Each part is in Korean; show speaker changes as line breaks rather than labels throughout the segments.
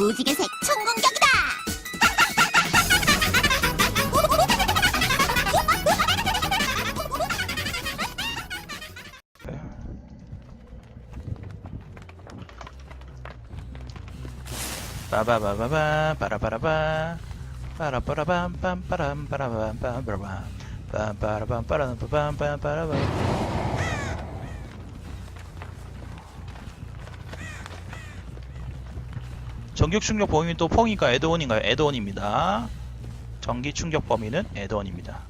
무지개색 총공격이다!
빠바바바바 빠라바라바 빠라빠라밤 빰빠람 빠라밤 빰빠라밤 빰빠라밤 빠라밤 빰빰 빠라밤 전기 충격 범위는 또 펑인가 에드원인가요? 에드원입니다. 전기 충격 범위는 에드원입니다.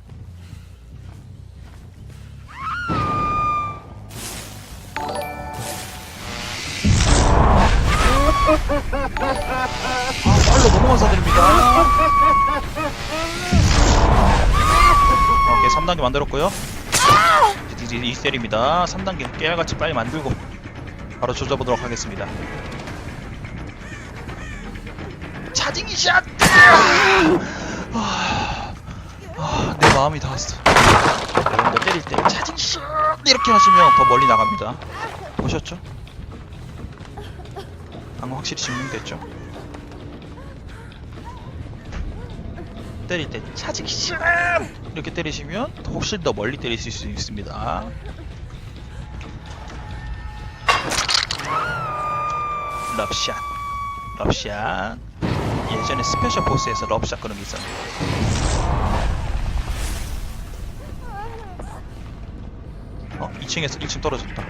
아, 빨로 너무 감사드립니다. 오케이, 3단계 만들었고요. 이제 2셀입니다. 3단계 깨알같이 빨리 만들고 바로 조져보도록 하겠습니다. 차징이 샷! 아, 아, 내 마음이 닿았어. 여러분들 때릴 때 차징 샷! 이렇게 하시면 더 멀리 나갑니다. 보셨죠? 방금 확실히 증명됐죠? 때릴 때 차징 샷! 이렇게 때리시면 훨씬 더 멀리 때리실 수 있습니다. 럽샷. 럽샷. 예전에 스페셜 포스에서 럽샷 그런 게 있었는데. 어, 2층에서 1층 떨어졌다.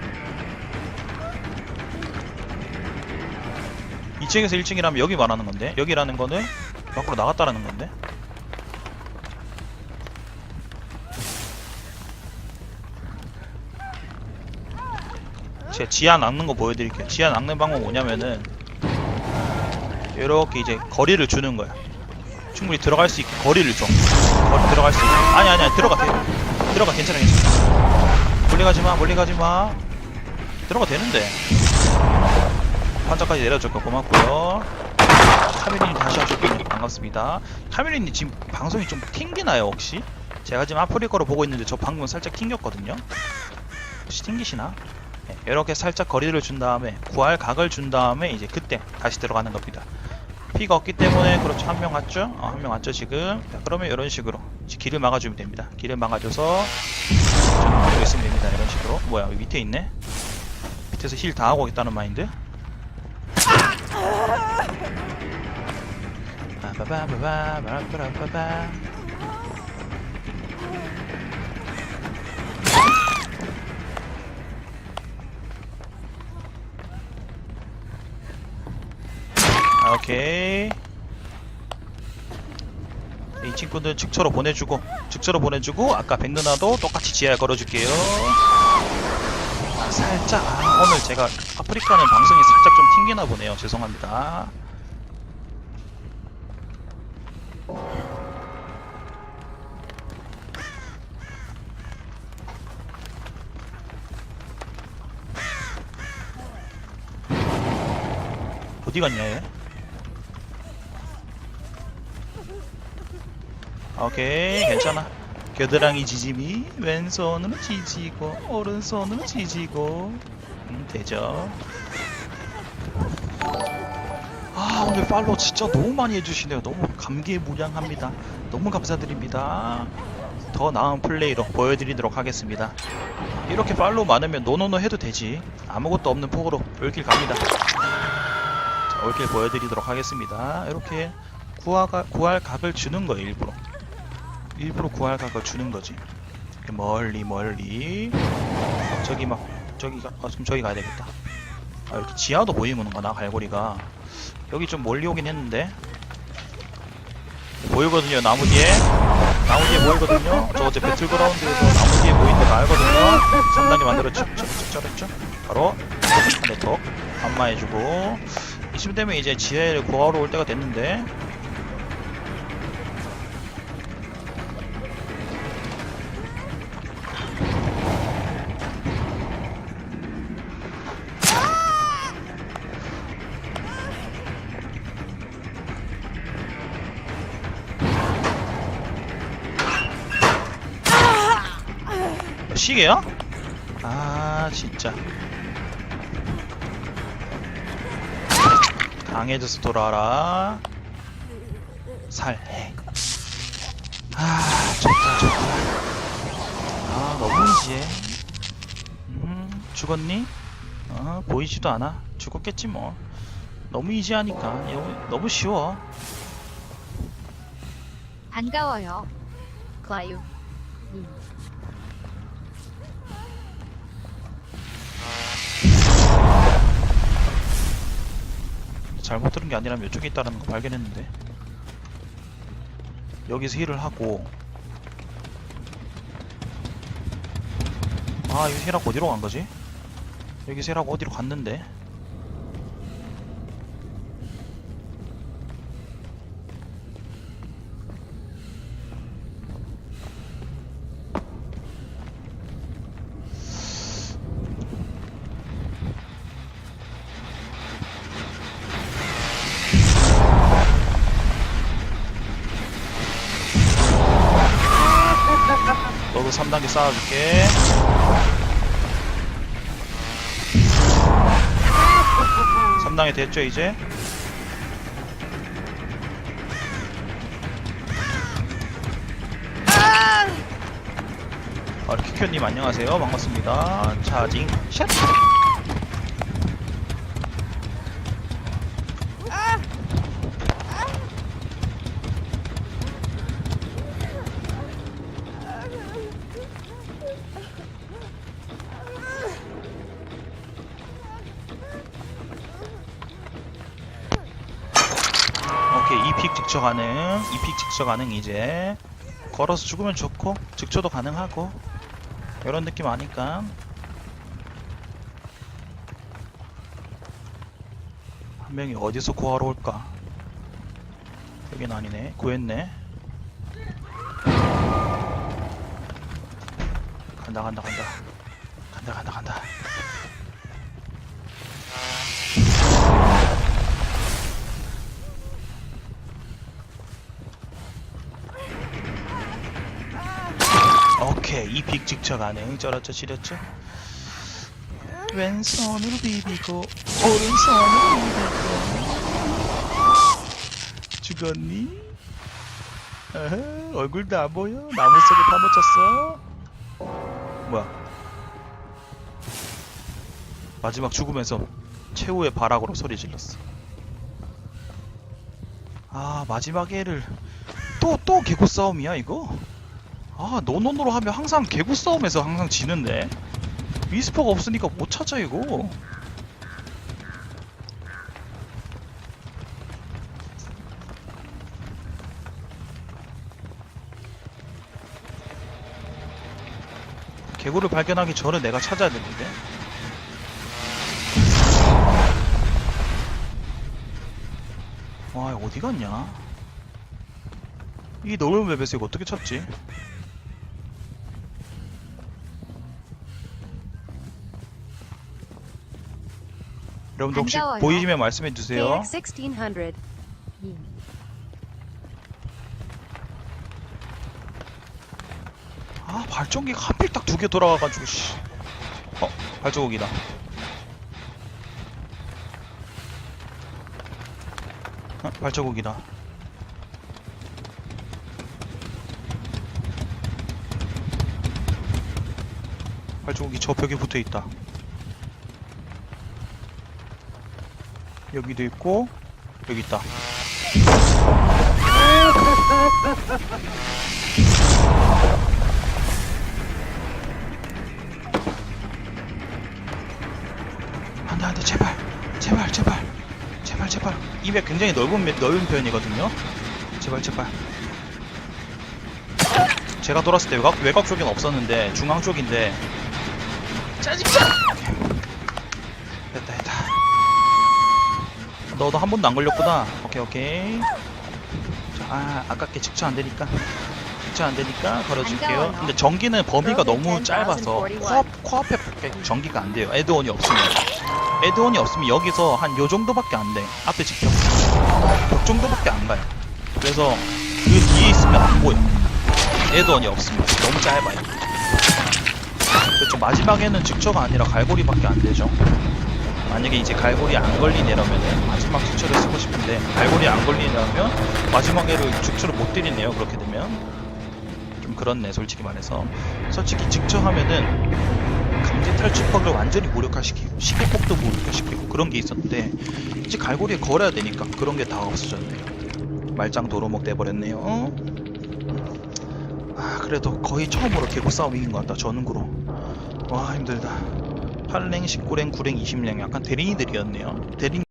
2층에서 1층이라면 여기 말하는 건데, 여기라는 거는 밖으로 나갔다라는 건데. 제가 지하 낚는 거 보여드릴게요. 지하 낚는 방법 뭐냐면은 이렇게 이제 거리를 주는 거야. 충분히 들어갈 수 있게 거리를 줘. 거리 들어갈 수 있게. 아니 아니 아니 들어가 돼. 들어가 괜찮아 괜찮아. 멀리 가지 마 멀리 가지 마. 들어가 되는데. 환자까지 내려줄 거 고맙고요. 카메리님 다시 하셨군요. 반갑습니다. 카메리님 지금 방송이 좀 튕기나요 혹시? 제가 지금 아프리카로 보고 있는데 저 방금 살짝 튕겼거든요. 혹시 튕기시나? 네, 이렇게 살짝 거리를 준 다음에 구할 각을 준 다음에 이제 그때 다시 들어가는 겁니다. 피가 없기 때문에 그렇죠 한 명 왔죠? 어, 한명 왔죠 지금. 자, 그러면 이런 식으로 길을 막아주면 됩니다. 길을 막아줘서 그리고 있으면 됩니다. 이런 식으로. 뭐야 여기 밑에 있네? 밑에서 힐 다 하고 있다는 마인드? 빠바바바바바바바바 오케이. 이 친구들 직처로 보내주고, 직처로 보내주고, 아까 백 누나도 똑같이 지하에 걸어줄게요. 아, 살짝, 아, 오늘 제가 아프리카는 방송이 살짝 좀 튕기나 보네요. 죄송합니다. 어디 갔냐, 얘? 오케이 괜찮아. 겨드랑이 지짐이 왼손으로 지지고 오른손으로 지지고. 음, 되죠. 아 오늘 팔로우 진짜 너무 많이 해주시네요. 너무 감개무량합니다. 너무 감사드립니다. 더 나은 플레이로 보여드리도록 하겠습니다. 이렇게 팔로우 많으면 노노노 해도 되지. 아무것도 없는 폭으로 올길 갑니다. 자, 올길 보여드리도록 하겠습니다. 이렇게 구할 각을 주는 거예요 일부러 일부러 구할 각을 주는 거지. 멀리 멀리. 어, 저기 막 저기가 어, 좀 저기 가야 되겠다. 아 이렇게 지하도 보이는구나 갈고리가. 여기 좀 멀리 오긴 했는데. 보이거든요 나무 뒤에. 나무 뒤에 보이거든요. 저 어제 배틀그라운드에서 나무 뒤에 보이는 거 알거든요. 3단계 만들었죠. 잘했죠? 바로 한대톡 안마해주고. 이쯤 되면 이제 지하를 구하러 올 때가 됐는데 시계야? 아 진짜 강해져서 돌아와라 살해 아 좋다 좋다 아 너무 이지해 음 죽었니? 어 보이지도 않아 죽었겠지 뭐 너무 이지하니까 너무, 쉬워
반가워요. 과유. 님.
잘못 들은 게 아니라면 이쪽에 있다는 거 발견했는데. 여기서 힐을 하고. 아 이거 힐하고 어디로 간 거지? 여기서 힐하고 어디로 갔는데 3단계 쌓아줄게. 삼단계 됐죠 이제? 아, 키큐님 안녕하세요. 반갑습니다. 차징 샷 2픽 직처 가능 2픽 직처 가능 이제 걸어서 죽으면 좋고 직처도 가능하고 이런 느낌 아니까? 한 명이 어디서 구하러 올까? 여긴 아니네. 구했네. 간다 간다 간다. 간다 간다 간다 오케이 이 빅 직처 가능 쩔었죠 지렸죠? 왼손으로 비비고 오른손으로 비비고. 죽었니? 어허, 얼굴도 안 보여? 나무 속에 파묻혔어? 뭐야? 마지막 죽으면서 최후의 발악으로 소리 질렀어. 아 마지막 애를 또 또 개구 싸움이야 이거? 아 노노노로 하면 항상 개구 싸움에서 항상 지는데. 위스퍼가 없으니까 못 찾아 이거. 개구를 발견하기 전에 내가 찾아야 되는데. 와 어디 갔냐? 이 넓은 맵에서 이거 어떻게 찾지 여러분들 혹시
반가워요.
보이시면 말씀해 주세요.
KX1600. 님.
아 발전기가 하필 딱 두 개 돌아가가지고 씨. 어 발자국이다. 어, 발자국이다. 발자국이 저 벽에 붙어 있다. 여기도 있고 여기 있다. 안돼 안돼. 제발. 제발 제발. 제발 제발. 입에 굉장히 넓은 매- 넓은 편이거든요. 제발 제발. 제가 돌았을 때 외곽 외곽 쪽엔 없었는데 중앙 쪽인데. 짜증나! 됐다 됐다 너도 한 번도 안 걸렸구나 오케이 오케이 자, 아 아깝게 직처 안 되니까 직처 안 되니까 걸어줄게요. 근데 전기는 범위가 너무 짧아서
10,041.
코앞 코앞에 전기가 안 돼요 에드온이 없으면 에드온이 없으면 여기서 한 요 정도밖에 안 돼. 앞에 지켜. 벽 정도밖에 안 가요. 그래서 그 뒤에 있으면 안 보여. 에드온이 없으면 너무 짧아요. 그렇죠. 마지막에는 직처가 아니라 갈고리밖에 안 되죠. 만약에 이제 갈고리 안 걸리네라면 마지막 주철을 쓰고 싶은데 갈고리 안 걸리냐면 마지막에를 주철을 못 때리네요 그렇게 되면. 좀 그렇네 솔직히 말해서. 솔직히 직전하면은 강제 탈출퍽을 완전히 무력화시키고 시계폭도 무력화시키고 그런 게 있었는데 이제 갈고리에 걸어야 되니까 그런 게 다 없어졌네요. 말짱 도로목 돼버렸네요. 아 그래도 거의 처음으로 개구 싸움 이긴 것 같다. 전구로. 와 힘들다 8랭, 19랭, 9랭, 20랭 약간 대리인들이었네요. 대리